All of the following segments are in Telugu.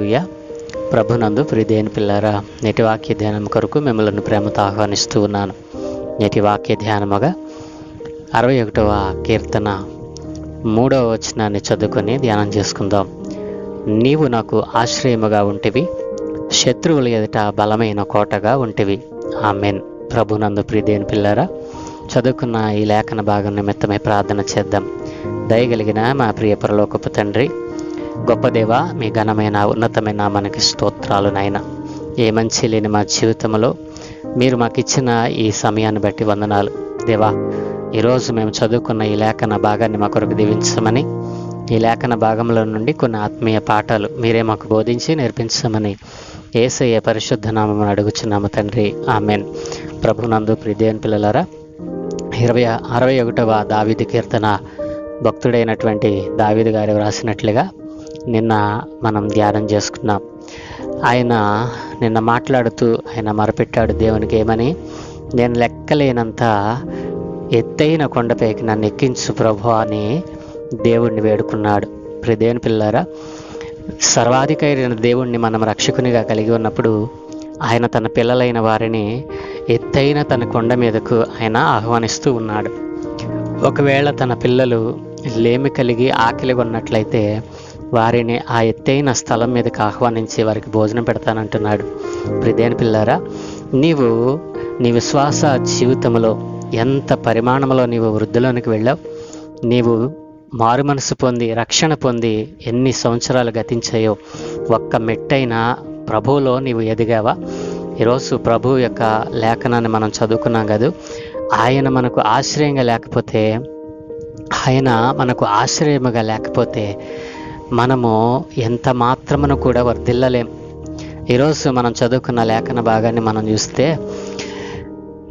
హలలుయ ప్రభునందు ప్రిదేన్ పిల్లారా నేటి వాక్య ధ్యానం కొరకు మిమ్మల్ని ప్రేమతో ఆహ్వానిస్తూ ఉన్నాను. నేటి వాక్య ధ్యానముగా అరవై ఒకటవ కీర్తన మూడవ వచనాన్ని చదువుకొని ధ్యానం చేసుకుందాం. నీవు నాకు ఆశ్రయముగా ఉంటివి శత్రువుల ఎదుట బలమైన కోటగా ఉంటివి. ఆమెన్. ప్రభునందు ప్రిదేన్ పిల్లారా చదువుకున్న ఈ లేఖన భాగం నిమిత్తమై ప్రార్థన చేద్దాం. దయగలిగిన మా ప్రియ పరలోకపు తండ్రి గొప్ప దేవ మీ ఘనమైన ఉన్నతమైన మనకి స్తోత్రాలు నాయన. ఏ మంచి లేని మా జీవితంలో మీరు మాకు ఇచ్చిన ఈ సమయాన్ని బట్టి వందనాలు. దేవా ఈరోజు మేము చదువుకున్న ఈ లేఖన భాగాన్ని మా కొరకు దీవించమని ఈ లేఖన భాగంలో నుండి కొన్ని ఆత్మీయ పాఠాలు మీరే మాకు బోధించి నేర్పించమని ఏసయ్య పరిశుద్ధ నామం అడుగుచున్నాము తండ్రి. ఆమెన్. ప్రభునందు ప్రిదేన్ పిల్లలారా ఇరవై అరవై ఒకటవ దావిది కీర్తన భక్తుడైనటువంటి దావిది గారు వ్రాసినట్లుగా నిన్న మనం ధ్యానం చేసుకున్నాం. ఆయన నిన్న మాట్లాడుతూ ఆయన మరపెట్టాడు దేవునికి ఏమని నేను లెక్కలేనంత ఎత్తైన కొండపైకి నన్ను ఎక్కించు ప్రభు అని దేవుణ్ణి వేడుకున్నాడు. ప్రదేని పిల్లారా సర్వాధికారైన దేవుణ్ణి మనం రక్షకునిగా కలిగి ఉన్నప్పుడు ఆయన తన పిల్లలైన వారిని ఎత్తైన తన కొండ మీదకు ఆయన ఆహ్వానిస్తూ ఉన్నాడు. ఒకవేళ తన పిల్లలు లేమి కలిగి ఆకలి ఉన్నట్లయితే వారిని ఆ ఎత్తైన స్థలం మీదకి ఆహ్వానించి వారికి భోజనం పెడతానంటున్నాడు. ప్రిదేని పిల్లారా నీవు నీ విశ్వాస జీవితంలో ఎంత పరిమాణంలో నీవు వృద్ధిలోనికి వెళ్ళావు? నీవు మారు మనసు పొంది రక్షణ పొంది ఎన్ని సంవత్సరాలు గతించాయో ఒక్క మెట్టైన ప్రభువులో నీవు ఎదిగావా? ఈరోజు ప్రభు యొక్క లేఖనాన్ని మనం చదువుకున్నాం కదా ఆయన మనకు ఆశ్రయంగా లేకపోతే ఆయన మనకు ఆశ్రయముగా లేకపోతే మనము ఎంత మాత్రమును కూడా వర్ధిల్లలేం ఈరోజు మనం చదువుకున్న లేఖన భాగాన్ని మనం చూస్తే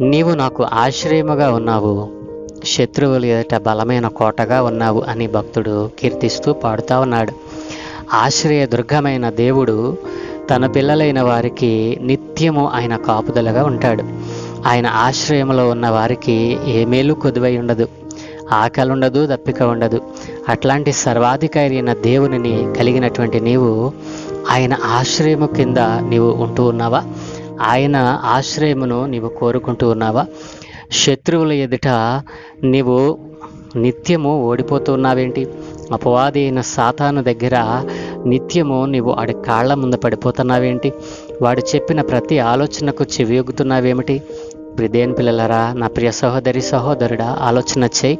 నీవు నాకు ఆశ్రయముగా ఉన్నావు శత్రువులు ఎదుట బలమైన కోటగా ఉన్నావు అని భక్తుడు కీర్తిస్తూ పాడుతూ ఉన్నాడు. ఆశ్రయ దుర్గమైన దేవుడు తన పిల్లలైన వారికి నిత్యము ఆయన కాపుదలగా ఉంటాడు. ఆయన ఆశ్రయంలో ఉన్న వారికి ఏ మేలు కొదువై ఉండదు. ఆకలి ఉండదు దప్పిక ఉండదు. అట్లాంటి సర్వాధికారి అయిన దేవునిని కలిగినటువంటి నీవు ఆయన ఆశ్రయము కింద నీవు ఉంటూ ఉన్నావా? ఆయన ఆశ్రయమును నీవు కోరుకుంటూ ఉన్నావా? శత్రువుల ఎదుట నీవు నిత్యము ఓడిపోతూ ఉన్నావేంటి? అపవాది అయిన సాతాను దగ్గర నిత్యము నీవు వాడి కాళ్ళ ముందు పడిపోతున్నావేంటి? వాడు చెప్పిన ప్రతి ఆలోచనకు చెవియొగ్గుతున్నావేమిటి? ప్రిదేన్ పిల్లలరా నా ప్రియ సహోదరి సహోదరుడా ఆలోచన చేయి.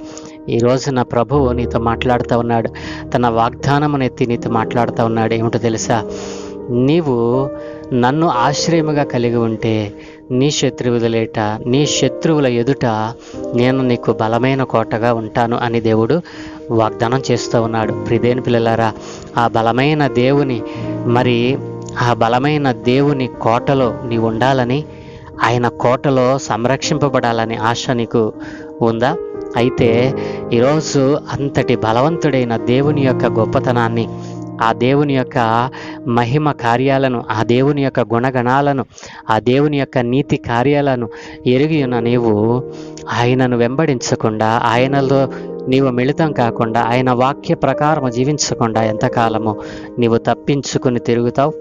ఈరోజు నా ప్రభువు నీతో మాట్లాడుతూ ఉన్నాడు. తన వాగ్దానమునెత్తి నీతో మాట్లాడుతూ ఉన్నాడు. ఏమిటో తెలుసా? నీవు నన్ను ఆశ్రయముగా కలిగి ఉంటే నీ శత్రువులలేట నీ శత్రువుల ఎదుట నేను నీకు బలమైన కోటగా ఉంటాను అని దేవుడు వాగ్దానం చేస్తూ ఉన్నాడు. ప్రిదేని పిల్లలారా ఆ బలమైన దేవుని మరి ఆ బలమైన దేవుని కోటలో నీవు ఉండాలని ఆయన కోటలో సంరక్షింపబడాలని ఆశ నీకు ఉందా? అయితే ఈరోజు అంతటి బలవంతుడైన దేవుని యొక్క గొప్పతనాన్ని ఆ దేవుని యొక్క మహిమ కార్యాలను ఆ దేవుని యొక్క గుణగణాలను ఆ దేవుని యొక్క నీతి కార్యాలను ఎరిగి ఉన్న నీవు ఆయనను వెంబడించకుండా ఆయనలో నీవు మిళితం కాకుండా ఆయన వాక్య ప్రకారం జీవించకుండా ఎంతకాలము నీవు తప్పించుకుని తిరుగుతావు?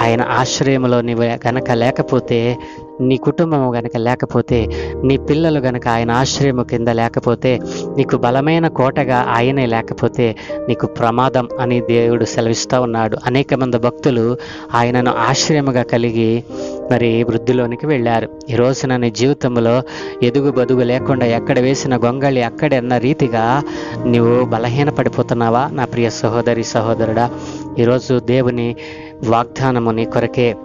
ఆయన ఆశ్రయంలో నీవు కనుక లేకపోతే నీ కుటుంబము గనక లేకపోతే నీ పిల్లలు గనక ఆయన ఆశ్రయము కింద లేకపోతే నీకు బలమైన కోటగా ఆయనే లేకపోతే నీకు ప్రమాదం అని దేవుడు సెలవిస్తూ ఉన్నాడు. అనేక మంది భక్తులు ఆయనను ఆశ్రయముగా కలిగి మరి వృద్ధిలోనికి వెళ్ళారు. ఈ రోజున నీ జీవితంలో ఎదుగు బదుగు లేకుండా ఎక్కడ వేసిన గొంగళి అక్కడే అన్న రీతిగా నీవు బలహీనపడిపోతున్నావా? నా ప్రియ సహోదరి సహోదరుడా ఈరోజు దేవుని వాగ్దానము నీ కొరకే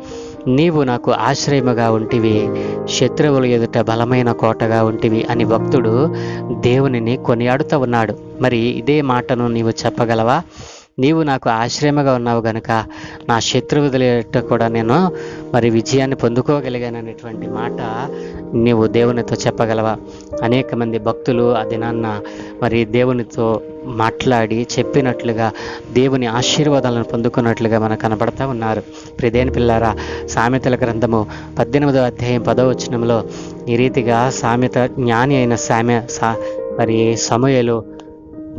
నీవు నాకు ఆశ్రయముగా ఉంటివి శత్రువుల ఎదుట బలమైన కోటగా ఉంటివి అని భక్తుడు దేవునిని కొనియాడుతూ ఉన్నాడు. మరి ఇదే మాటను నీవు చెప్పగలవా? నీవు నాకు ఆశ్రయముగా ఉన్నావు గనుక నా శత్రువు ఎదుట కూడా నేను మరి విజయాన్ని పొందుకోగలిగాననేటువంటి మాట నీవు దేవునితో చెప్పగలవా? అనేక మంది భక్తులు ఆ దినాన్న మరి దేవునితో మాట్లాడి చెప్పినట్లుగా దేవుని ఆశీర్వాదాలను పొందుకున్నట్లుగా మనకు కనబడతా ఉన్నారు. ప్రిదేని పిల్లారా సామెతల గ్రంథము పద్దెనిమిదవ అధ్యాయం పదవచనంలో ఈ రీతిగా సామెత జ్ఞాని అయిన సామె సా మరి సమయలు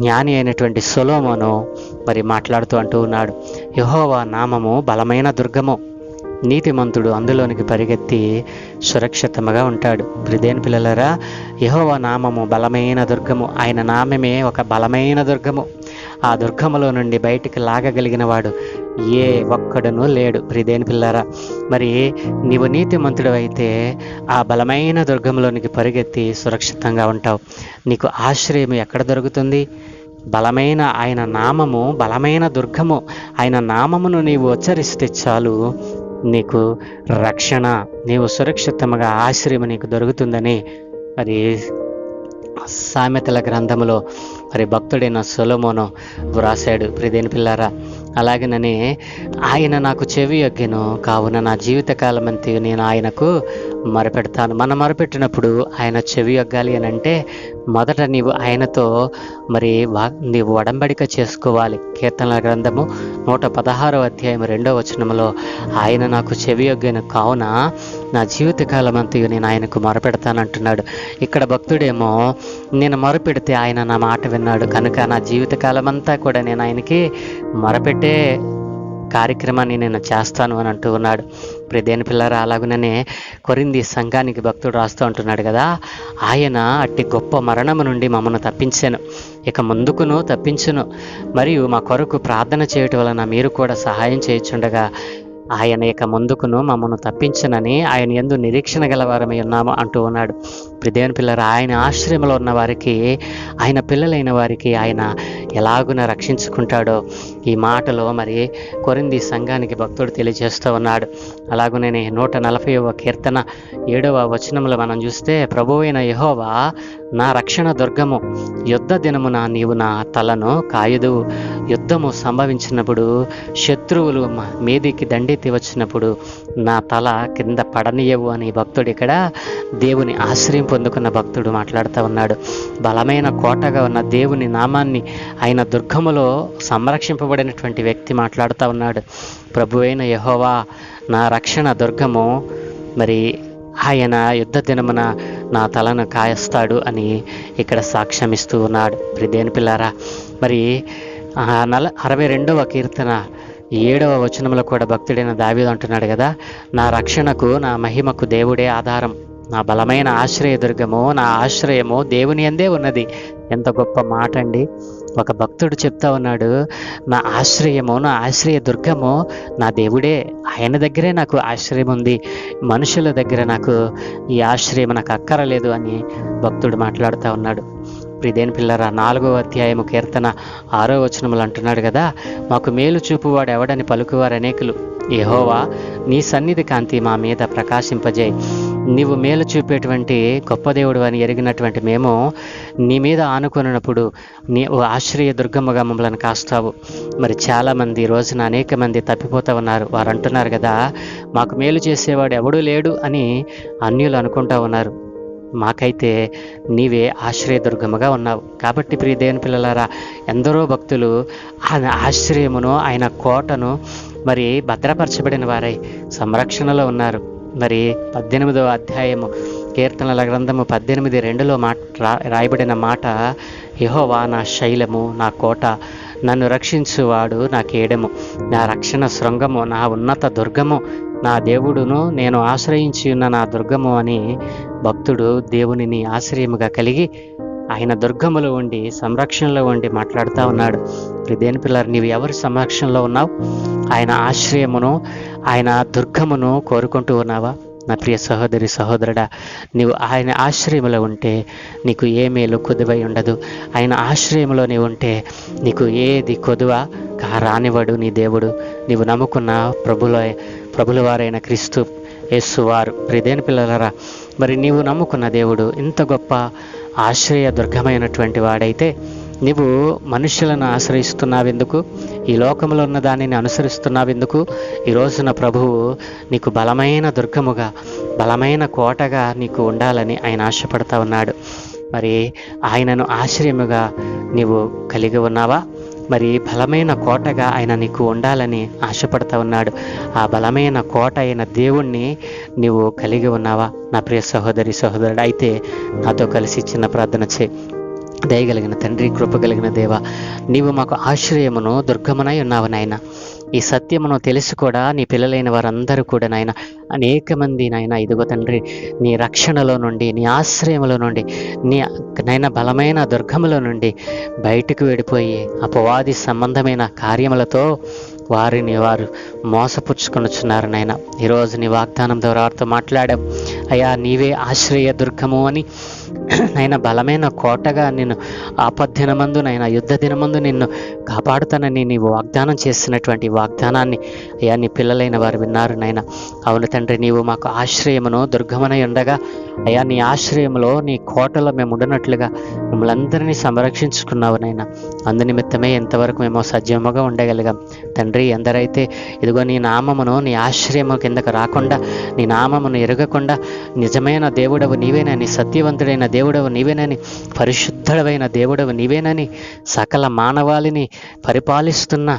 జ్ఞాని అయినటువంటి సొలోమోను మరి మాట్లాడుతూ అంటూ ఉన్నాడు. యహోవా నామము బలమైన దుర్గము. నీతిమంతుడు అందులోనికి పరిగెత్తి సురక్షితముగా ఉంటాడు. బ్రిదేన్ పిల్లలరా యహోవా నామము బలమైన దుర్గము. ఆయన నామమే ఒక బలమైన దుర్గము. ఆ దుర్గములో నుండి బయటికి లాగగలిగిన వాడు ఏ ఒక్కడునూ లేడు. ప్రిదేని పిల్లారా మరి నీవు నీతిమంతుడు అయితే ఆ బలమైన దుర్గంలోనికి పరిగెత్తి సురక్షితంగా ఉంటావు. నీకు ఆశ్రయం ఎక్కడ దొరుకుతుంది? బలమైన ఆయన నామము బలమైన దుర్గము ఆయన నామమును నీవు ఉచ్చరిస్తే చాలు. నీకు రక్షణ నీవు సురక్షితముగా ఆశ్రయం నీకు దొరుకుతుందని మరి సామెతల గ్రంథములో మరి భక్తుడైన సొలమోను వ్రాసాడు ప్రిదేని పిల్లారా అలాగనని ఆయన నాకు చెవి యొగ్గెను కావున నా జీవితకాలం అంతే నేను ఆయనకు మొరపెడతాను. మనం మొరపెట్టినప్పుడు ఆయన చెవి యొగ్గాలి అని అంటే మొదట నీవు ఆయనతో మరి వా నీవు వడంబడిక చేసుకోవాలి. కీర్తనల గ్రంథము నూట పదహారో అధ్యాయం రెండో వచనంలో ఆయన నాకు చెవియొగ్గిన కావున నా జీవితకాలం అంతయు నేను ఆయనకు మొరపెడతానంటున్నాడు. ఇక్కడ భక్తుడేమో నేను మొరపెడితే ఆయన నా మాట విన్నాడు. కనుక నా జీవితకాలం అంతా కూడా నేను ఆయనకి మొరపెట్టే కార్యక్రమాన్ని నేను చేస్తాను అని అంటూ ఉన్నాడు. ప్రదేని పిల్లరా అలాగుననే కొరింది సంఘానికి భక్తుడు రాస్తూ అంటున్నాడు కదా ఆయన అట్టి గొప్ప మరణము నుండి మమ్మను తప్పించాను. ఇక ముందుకును తప్పించును. మరియు మా కొరకు ప్రార్థన చేయటం వలన మీరు కూడా సహాయం చేయుచుండగా ఆయన ఇక ముందుకును మమ్మను తప్పించనని ఆయన ఎందు నిరీక్షణ గలవారమై ఉన్నాము అంటూ ఉన్నాడు. ప్రిదేవుని పిల్లలు ఆయన ఆశ్రయంలో ఉన్న వారికి ఆయన పిల్లలైన వారికి ఆయన ఎలాగున రక్షించుకుంటాడో ఈ మాటలో మరి కొరింది సంఘానికి భక్తుడు తెలియజేస్తూ ఉన్నాడు. అలాగునే నూట నలభైవ కీర్తన ఏడవ వచనంలో మనం చూస్తే ప్రభువైన యహోవా నా రక్షణ దుర్గము యుద్ధ దినమున నీవు నా తలను కాయదు. యుద్ధము సంభవించినప్పుడు శత్రువులు మీదికి దండెత్తి వచ్చినప్పుడు నా తల కింద పడనీయవు అని భక్తుడు ఇక్కడ దేవుని ఆశ్రయం పొందుకున్న భక్తుడు మాట్లాడుతూ ఉన్నాడు. బలమైన కోటగా ఉన్న దేవుని నామాన్ని ఆయన దుర్గములో సంరక్షింపబడినటువంటి వ్యక్తి మాట్లాడుతూ ఉన్నాడు. ప్రభువైన యహోవా నా రక్షణ దుర్గము మరి ఆయన యుద్ధ దినమున నా తలను కాయస్తాడు అని ఇక్కడ సాక్ష్యమిస్తూ ఉన్నాడు. దేని పిల్లారా? మరి నల అరవై రెండవ కీర్తన ఏడవ వచనంలో కూడా భక్తుడైన దావీదు అంటున్నాడు కదా నా రక్షణకు నా మహిమకు దేవుడే ఆధారం. నా బలమైన ఆశ్రయదుర్గము నా ఆశ్రయము దేవుని అందే ఉన్నది. ఎంత గొప్ప మాట అండి. ఒక భక్తుడు చెప్తా ఉన్నాడు నా ఆశ్రయము నా ఆశ్రయ దుర్గము నా దేవుడే. ఆయన దగ్గరే నాకు ఆశ్రయం ఉంది. మనుషుల దగ్గర నాకు ఈ ఆశ్రయం నాకు అక్కరలేదు అని భక్తుడు మాట్లాడుతూ ఉన్నాడు. ప్రిదేని పిల్లరా నాలుగో అధ్యాయము కీర్తన ఆరో వచనములు అంటున్నాడు కదా మాకు మేలు చూపువాడు ఎవడని పలుకువారు అనేకులు. ఏహోవా నీ సన్నిధి కాంతి మా మీద ప్రకాశింపజేయి. నీవు మేలు చూపేటువంటి గొప్ప దేవుడు అని ఎరిగినటువంటి మేము నీ మీద ఆనుకున్నప్పుడు నీ ఓ ఆశ్రయ దుర్గమ్మగా మమ్మల్ని కాస్తావు. మరి చాలామంది రోజున అనేక మంది తప్పిపోతూ ఉన్నారు. వారు అంటున్నారు కదా మాకు మేలు చేసేవాడు ఎవడూ లేడు అని అన్యులు అనుకుంటా ఉన్నారు. మాకైతే నీవే ఆశ్రయదుర్గముగా ఉన్నావు. కాబట్టి ప్రియ దేవుని పిల్లలారా ఎందరో భక్తులు ఆయన ఆశ్రయమును ఆయన కోటను మరి భద్రపరచబడిన వారై సంరక్షణలో ఉన్నారు. మరి పద్దెనిమిదవ అధ్యాయము కీర్తనల గ్రంథము పద్దెనిమిది రెండులో మాట రా- రాయబడిన మాట యహోవా నా శైలము నా కోట నన్ను రక్షించువాడు నా కేడము. నా రక్షణ శృంగము నా ఉన్నత దుర్గము నా దేవుడును నేను ఆశ్రయించి ఉన్న నా దుర్గము అని భక్తుడు దేవునిని ఆశ్రయముగా కలిగి ఆయన దుర్గములో ఉండి సంరక్షణలో ఉండి మాట్లాడుతూ ఉన్నాడు. దేని పిల్లలు నీవు ఎవరి సంరక్షణలో ఉన్నావు? ఆయన ఆశ్రయమును ఆయన దుర్గమును కోరుకుంటూ ఉన్నావా? నా ప్రియ సహోదరి సహోదరుడా నీవు ఆయన ఆశ్రయంలో ఉంటే నీకు ఏ మేలు కొదువై ఉండదు. ఆయన ఆశ్రయంలో నీవు ఉంటే నీకు ఏది కొదువ? రానివాడు నీ దేవుడు. నీవు నమ్ముకున్న ప్రభులో ప్రభులవారైన క్రీస్తు యేసువారు. ప్రిదేని పిల్లలరా మరి నీవు నమ్ముకున్న దేవుడు ఇంత గొప్ప ఆశ్రయ దుర్గమైనటువంటి వాడైతే నీవు మనుషులను ఆశ్రయిస్తున్నావెందుకు? ఈ లోకంలో ఉన్న దానిని అనుసరిస్తున్నావెందుకు? ఈ రోజున ప్రభువు నీకు బలమైన దుర్గముగా బలమైన కోటగా నీకు ఉండాలని ఆయన ఆశపడతా ఉన్నాడు. మరి ఆయనను ఆశ్రయముగా నీవు కలిగి ఉన్నావా? మరి బలమైన కోటగా ఆయన నీకు ఉండాలని ఆశపడతా ఉన్నాడు. ఆ బలమైన కోట అయిన దేవుణ్ణి నీవు కలిగి ఉన్నావా? నా ప్రియ సహోదరి సహోదరుడు అయితే నాతో కలిసి చిన్న ప్రార్థన చే దయగలిగిన తండ్రి కృప కలిగిన దేవ నీవు మాకు ఆశ్రయమును దుర్గమునై ఉన్నావు నాయన. ఈ సత్యమును తెలిసి కూడా నీ పిల్లలైన వారందరూ కూడా నాయన. అనేక మంది నాయన ఇదిగో తండ్రి నీ రక్షణలో నుండి నీ ఆశ్రయములో నుండి నీ నైనా బలమైన దుర్గములో నుండి బయటకు వెళ్ళిపోయి అపవాది సంబంధమైన కార్యములతో వారిని వారు మోసపుచ్చుకొనుచున్నారు నాయన. ఈరోజు నీ వాగ్దానం ద్వారా వారితో మాట్లాడాం. అయ్యా నీవే ఆశ్రయ దుర్గము అని నైనా బలమైన కోటగా నిన్ను ఆపద్దినమందు నాయన యుద్ధ దినమందు నిన్ను కాపాడుతానని నీవు వాగ్దానం చేసినటువంటి వాగ్దానాన్ని అయ్యా నీ పిల్లలైన వారు విన్నారు నాయన అవును తండ్రి నీవు మాకు ఆశ్రయమును దుర్గమనై ఉండగా అయ్యా నీ ఆశ్రయములో నీ కోటలో మేము ఉండనట్లుగా మిమ్మల్ని అందరినీ సంరక్షించుకున్నావు నాయన అందు నిమిత్తమే ఎంతవరకు మేము సజీవముగా ఉండగలిగాం. తండ్రి ఎందరైతే ఇదిగో నీ నామమును నీ ఆశ్రయము కిందకు రాకుండా నీ నామమును ఎరగకుండా నిజమైన దేవుడవు నీవేనని సత్యవంతుడైన దేవుడవు నీవేనని పరిశుద్ధుడవైన దేవుడవు నీవేనని సకల మానవాళిని పరిపాలిస్తున్న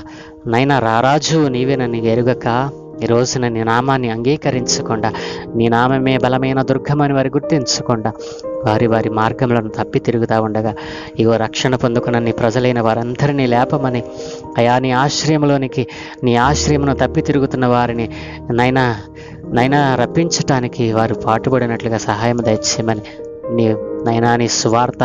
నైనా రారాజు నీవేనని ఎరుగక. ఈ రోజున నీ నామాన్ని అంగీకరించకుండా నీ నామమే బలమైన దుర్గమని వారి గుర్తించకుండా వారి వారి మార్గములను తప్పి తిరుగుతూ ఉండగా. ఇగో రక్షణ పొందుకున్న నీ ప్రజలైన వారందరినీ లేపమని అయా నీ ఆశ్రయంలోనికి నీ ఆశ్రయమును తప్పి తిరుగుతున్న వారిని నైనా నైనా రప్పించటానికి వారు పాటుపడినట్లుగా సహాయం దయచేయమని నీ నైనా నీ స్వార్థ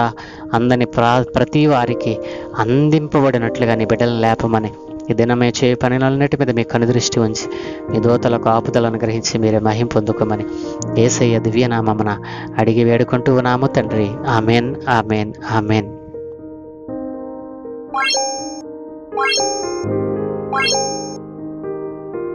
అందని ప్రా ప్రతి వారికి అందింపబడినట్లుగా నీ బిడ్డలను లేపమని ఈ దినమే చేయ పనులన్నిటి మీద మీ కనుదృష్టి ఉంచి మీ దోతలకు ఆపుదలను అనుగ్రహించి మీరే మహిం పొందుకోమని ఏసయ్య దివ్యనామమున అడిగి వేడుకుంటూ ఉన్నాము తండ్రి amen amen amen Thank you.